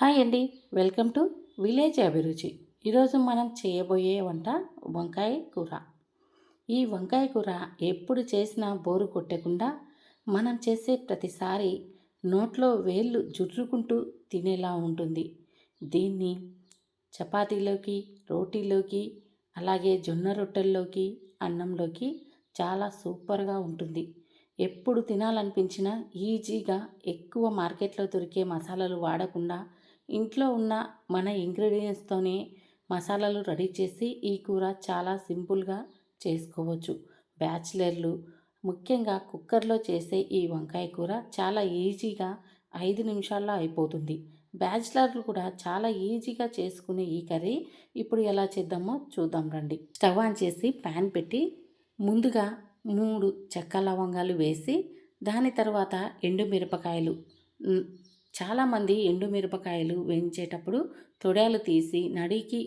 Hi అండి. Welcome to village అభిరుచి. ఈరోజు మనం చేయబోయే వంట వంకాయ కూర. ఈ వంకాయ కూర ఎప్పుడు చేసినా బోరు కొట్టకుండా మనం చేసే ప్రతిసారి నోట్లో వేళ్ళు జుర్రుకుంటూ తినేలా ఉంటుంది. దీన్ని చపాతీలోకి రోటీలోకి అలాగే జొన్న రొట్టెల్లోకి అన్నంలోకి చాలా సూపర్గా ఉంటుంది. ఎప్పుడు తినాలనిపించినా ఈజీగా ఎక్కువ మార్కెట్లో దొరికే మసాలాలు వాడకుండా ఇంట్లో ఉన్న మన ఇంగ్రీడియంట్స్తోనే మసాలాలు రెడీ చేసి ఈ కూర చాలా సింపుల్గా చేసుకోవచ్చు. బ్యాచిలర్లు ముఖ్యంగా కుక్కర్లో చేసే ఈ వంకాయ కూర చాలా ఈజీగా ఐదు నిమిషాల్లో అయిపోతుంది. బ్యాచిలర్లు కూడా చాలా ఈజీగా చేసుకునే ఈ కర్రీ ఇప్పుడు ఎలా చేద్దామో చూద్దాం రండి. స్టవ్ ఆన్ చేసి ప్యాన్ పెట్టి ముందుగా మూడు చెక్క లవంగాలు వేసి దాని తర్వాత ఎండు మిరపకాయలు చాలామంది ఎండు మిరపకాయలు వేయించేటప్పుడు తొడాలు తీసి నడికి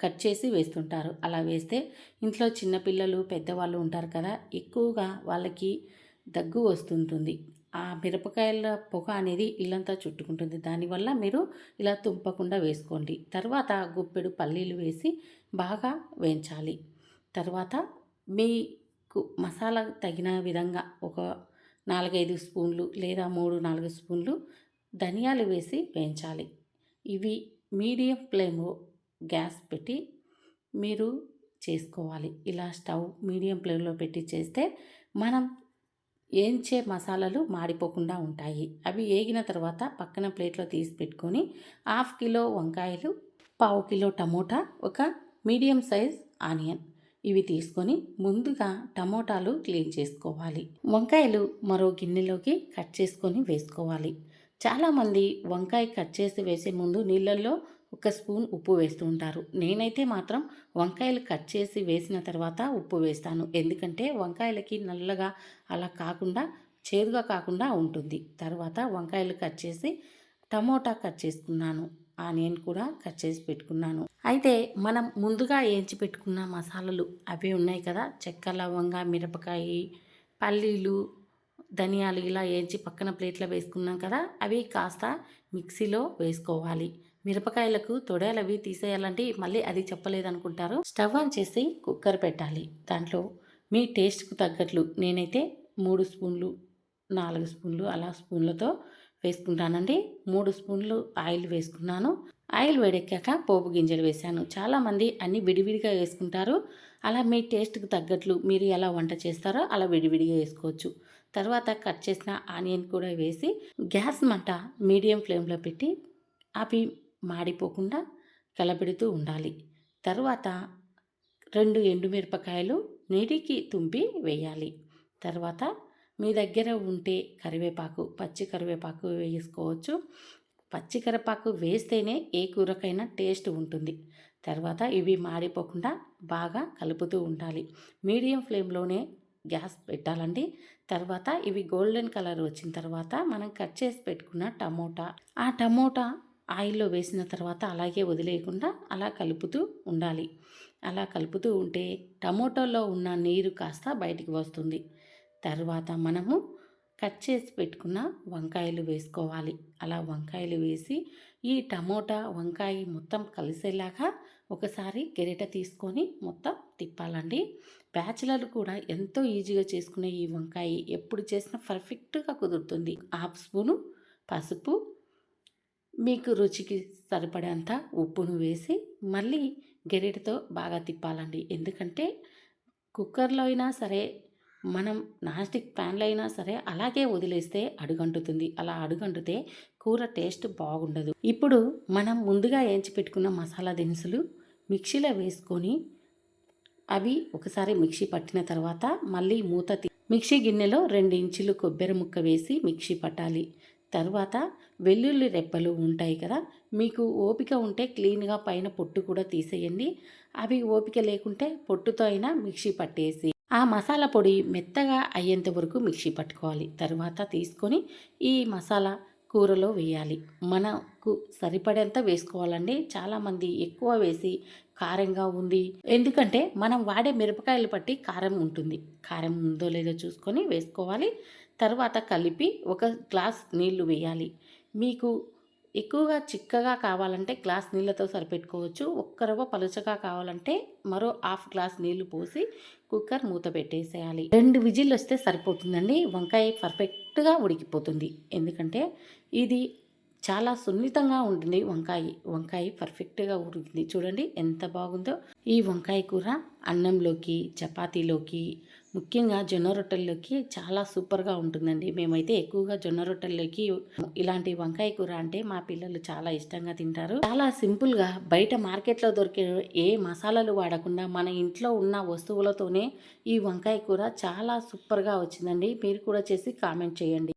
కట్ చేసి వేస్తుంటారు. అలా వేస్తే ఇంట్లో చిన్నపిల్లలు పెద్దవాళ్ళు ఉంటారు కదా ఎక్కువగా వాళ్ళకి దగ్గు వస్తుంటుంది. ఆ మిరపకాయల పొగ అనేది ఇల్లంతా చుట్టుకుంటుంది. దానివల్ల మీరు ఇలా తుంపకుండా వేసుకోండి. తర్వాత గుప్పెడు పల్లీలు వేసి బాగా వేయించాలి. తర్వాత మీకు మసాలా తగిన విధంగా ఒక నాలుగైదు స్పూన్లు లేదా మూడు నాలుగు స్పూన్లు ధనియాలు వేసి వేయించాలి. ఇవి మీడియం ఫ్లేమ్ గ్యాస్ పెట్టి మీరు చేసుకోవాలి. ఇలా స్టవ్ మీడియం ఫ్లేమ్లో పెట్టి చేస్తే మనం ఏంచే మసాలాలు మాడిపోకుండా ఉంటాయి. అవి వేగిన తర్వాత పక్కన ప్లేట్లో తీసి పెట్టుకొని హాఫ్ కిలో వంకాయలు పావు కిలో టమోటా ఒక మీడియం సైజ్ ఆనియన్ ఇవి తీసుకొని ముందుగా టమోటాలు క్లీన్ చేసుకోవాలి. వంకాయలు మరో గిన్నెలోకి కట్ చేసుకొని వేసుకోవాలి. చాలామంది వంకాయ కట్ చేసి వేసే ముందు నీళ్ళల్లో ఒక స్పూన్ ఉప్పు వేస్తూ ఉంటారు. నేనైతే మాత్రం వంకాయలు కట్ చేసి వేసిన తర్వాత ఉప్పు వేస్తాను. ఎందుకంటే వంకాయలకి నల్లగా అలా కాకుండా చేదుగా కాకుండా ఉంటుంది. తర్వాత వంకాయలు కట్ చేసి టమోటా కట్ చేసుకున్నాను ఆనియన్ కూడా కట్ చేసి పెట్టుకున్నాను. అయితే మనం ముందుగా ఏంచి పెట్టుకున్న మసాలాలు అవి ఉన్నాయి కదా. చెక్క లవంగా మిరపకాయ పల్లీలు ధనియాలు ఇలా వేయించి పక్కన ప్లేట్లో వేసుకున్నాం కదా అవి కాస్త మిక్సీలో వేసుకోవాలి. మిరపకాయలకు తొడేలవి తీసేయాలంటే మళ్ళీ అది చెప్పలేదనుకుంటారు. స్టవ్ ఆన్ చేసి కుక్కర్ పెట్టాలి. దాంట్లో మీ టేస్ట్కు తగ్గట్లు నేనైతే మూడు స్పూన్లు నాలుగు స్పూన్లు అలా స్పూన్లతో వేసుకుంటానండి. మూడు స్పూన్లు ఆయిల్ వేసుకున్నాను. ఆయిల్ వేడెక్కాక పోపు గింజలు వేశాను. చాలామంది అన్ని విడివిడిగా వేసుకుంటారు. అలా మీ టేస్ట్కి తగ్గట్లు మీరు ఎలా వంట చేస్తారో అలా విడివిడిగా వేసుకోవచ్చు. తర్వాత కట్ చేసిన ఆనియన్ కూడా వేసి గ్యాస్ మంట మీడియం ఫ్లేమ్లో పెట్టి అవి మాడిపోకుండా కలబెడుతూ ఉండాలి. తర్వాత రెండు ఎండుమిరపకాయలు నీటికి తుంపి వేయాలి. తర్వాత మీ దగ్గర ఉంటే కరివేపాకు పచ్చి కరివేపాకు వేసుకోవచ్చు. పచ్చి కరివేపాకు వేస్తేనే ఏ కూరకైనా టేస్ట్ ఉంటుంది. తర్వాత ఇవి మాడిపోకుండా బాగా కలుపుతూ ఉండాలి. మీడియం ఫ్లేమ్లోనే గ్యాస్ పెట్టాలండి. తర్వాత ఇవి గోల్డెన్ కలర్ వచ్చిన తర్వాత మనం కట్ చేసి పెట్టుకున్న టమోటా. ఆ టమోటా ఆయిల్లో వేసిన తర్వాత అలాగే వదిలేయకుండా అలా కలుపుతూ ఉండాలి. అలా కలుపుతూ ఉంటే టమోటాలో ఉన్న నీరు కాస్త బయటికి వస్తుంది. తర్వాత మనము కట్ చేసి పెట్టుకున్న వంకాయలు వేసుకోవాలి. అలా వంకాయలు వేసి ఈ టమోటా వంకాయ మొత్తం కలిసేలాగా ఒకసారి గెరిట తీసుకొని మొత్తం తిప్పాలండి. బ్యాచిలర్లు కూడా ఎంతో ఈజీగా చేసుకునే ఈ వంకాయ ఎప్పుడు చేసినా పర్ఫెక్ట్గా కుదురుతుంది. హాఫ్ స్పూను పసుపు మీకు రుచికి సరిపడేంత ఉప్పును వేసి మళ్ళీ గెరిటతో బాగా తిప్పాలండి. ఎందుకంటే కుక్కర్లో అయినా సరే మనం నాస్టిక్ ప్యాన్లో అయినా సరే అలాగే వదిలేస్తే అడుగంటుతుంది. అలా అడుగంటుతే కూర టేస్ట్ బాగుండదు. ఇప్పుడు మనం ముందుగా ఏంచి పెట్టుకున్న మసాలా దినుసులు మిక్సీలో వేసుకొని అవి ఒకసారి మిక్సీ పట్టిన తర్వాత మళ్ళీ మూత మిక్సీ గిన్నెలో రెండు ఇంచులు కొబ్బరి ముక్క వేసి మిక్సీ పట్టాలి. తర్వాత వెల్లుల్లి రెప్పలు ఉంటాయి కదా మీకు ఓపిక ఉంటే క్లీన్గా పైన పొట్టు కూడా తీసేయండి. అవి ఓపిక లేకుంటే పొట్టుతో అయినా మిక్సీ పట్టేసి ఆ మసాలా పొడి మెత్తగా అయ్యేంత వరకు మిక్సీ పట్టుకోవాలి. తర్వాత తీసుకొని ఈ మసాలా కూరలో వేయాలి. మనకు సరిపడేంత వేసుకోవాలండి. చాలామంది ఎక్కువ వేసి కారంగా ఉంది ఎందుకంటే మనం వాడే మిరపకాయలు బట్టి కారం ఉంటుంది. కారం ఉందో లేదో చూసుకొని వేసుకోవాలి. తర్వాత కలిపి ఒక గ్లాస్ నీళ్ళు వేయాలి. మీకు ఎక్కువగా చిక్కగా కావాలంటే గ్లాస్ నీళ్ళతో సరిపెట్టుకోవచ్చు. ఒక్క రవ్వ పలుచగా కావాలంటే మరో హాఫ్ గ్లాస్ నీళ్ళు పోసి కుక్కర్ మూత పెట్టేసేయాలి. రెండు విజిల్ వస్తే సరిపోతుందండి. వంకాయ పర్ఫెక్ట్గా ఉడికిపోతుంది. ఎందుకంటే ఇది చాలా సున్నితంగా ఉంటుంది వంకాయ. వంకాయ పర్ఫెక్ట్గా ఉడికింది. చూడండి ఎంత బాగుందో. ఈ వంకాయ కూర అన్నంలోకి చపాతీలోకి ముఖ్యంగా జొన్న రొట్టెల్లోకి చాలా సూపర్గా ఉంటుందండి. మేమైతే ఎక్కువగా జొన్న రొట్టెల్లోకి ఇలాంటి వంకాయ కూర అంటే మా పిల్లలు చాలా ఇష్టంగా తింటారు. చాలా సింపుల్గా బయట మార్కెట్లో దొరికే ఏ మసాలాలు వాడకుండా మన ఇంట్లో ఉన్న వస్తువులతోనే ఈ వంకాయ కూర చాలా సూపర్గా వచ్చిందండి. మీరు కూడా చేసి కామెంట్ చేయండి.